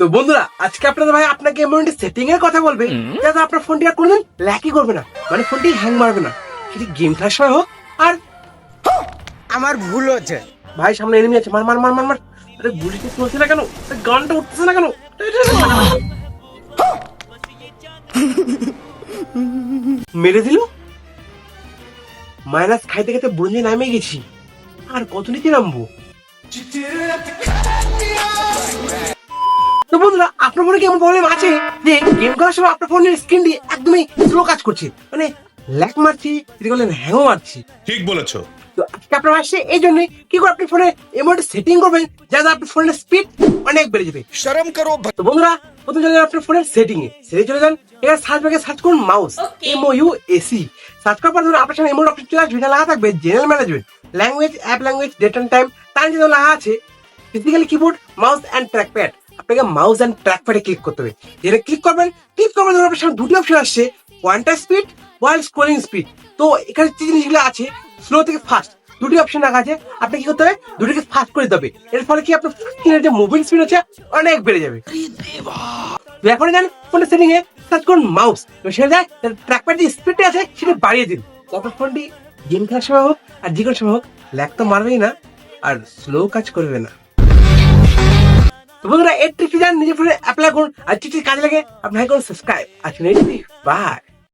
তো বন্ধুরা আজকে আপনাদের ভাই আপনাকে এমন একটি সেটিং এর কথা বলবে যাতে আপনার ফোনটি আর কোনোদিন ল্যাকই করবে না। মানে ফোনটি হ্যাং মারবে না। সেটি গেম খেলার সময় হোক আর আমার ভুল হচ্ছে। ভাই সামনে এনিমি আছে। মার মার মার মার মার। আরে গুলিটা চলছে না কেন? গানটা উঠতেছে না কেন? মেরে দিল? মাইনাস খাইতে খাইতে বুড়ি নামে গেছি। আর কত নিচে নামবো? বন্ধুরা আপনার ফোনে কি এমন প্রবলেম আছে যে গেম খেলার সময় আপনার ফোনের স্ক্রিনটি একদমই স্লো কাজ করছে? মানে ল্যাক মারছি যদি বলেন হ্যাংও মারছি। ঠিক বলেছ। তো আজকে আপনার আসছে এই জন্য কি করে আপনি ফোনে এমন সেটিং করবেন যাতে আপনার ফোনের স্পিড অনেক বেড়ে যাবে? শরম করো তো বন্ধুরা প্রথম চলে যান আপনার ফোনের সেটিং এ সেটিং চলে যান এখানে সার্চ ব্যাগে সার্চ করুন mouse M O U S E search করার পর ধরুন আপনার সামনে এমন অপশন চলে আসবে যেটা লেখা থাকবে general management language app language date and time তার নিচে লেখা আছে physically keyboard mouse and track pad আপনাকে মাউস অ্যান্ড ট্র্যাক প্যাডে ক্লিক করতে হবে। যেটা ক্লিক করবেন ক্লিক করবেন ধরুন আপনার সামনে দুটি অপশন আসছে pointer speed wheel scrolling speed তো এখানে যে জিনিসগুলো আছে স্লো থেকে ফাস্ট দুটি অপশন রাখা আছে আপনি কি করতে হবে? দুটিকে ফাস্ট করে দিতে হবে। এর ফলে কি আপনার স্ক্রিনের যে মুভিং স্পিড আছে অনেক বেড়ে যাবে। এখন জান ফোনের সেটিং এ সার্চ করুন মাউস তো সেটা যায় ট্র্যাক প্যাড যে স্পিডটা আছে সেটা বাড়িয়ে দিন। তারপর ফোনটি গেম খেলার সময় হোক আর যে কোনো সময় হোক ল্যাগ তো মারবেই না আর স্লো কাজ করবে না। তো বন্ধুরা এর ট্রিকটি জান নিজের ফোনে অ্যাপ্লাই করুন। আর ট্রিকটি কাজে লাগে আপনি করুন সাবস্ক্রাইব আর বাই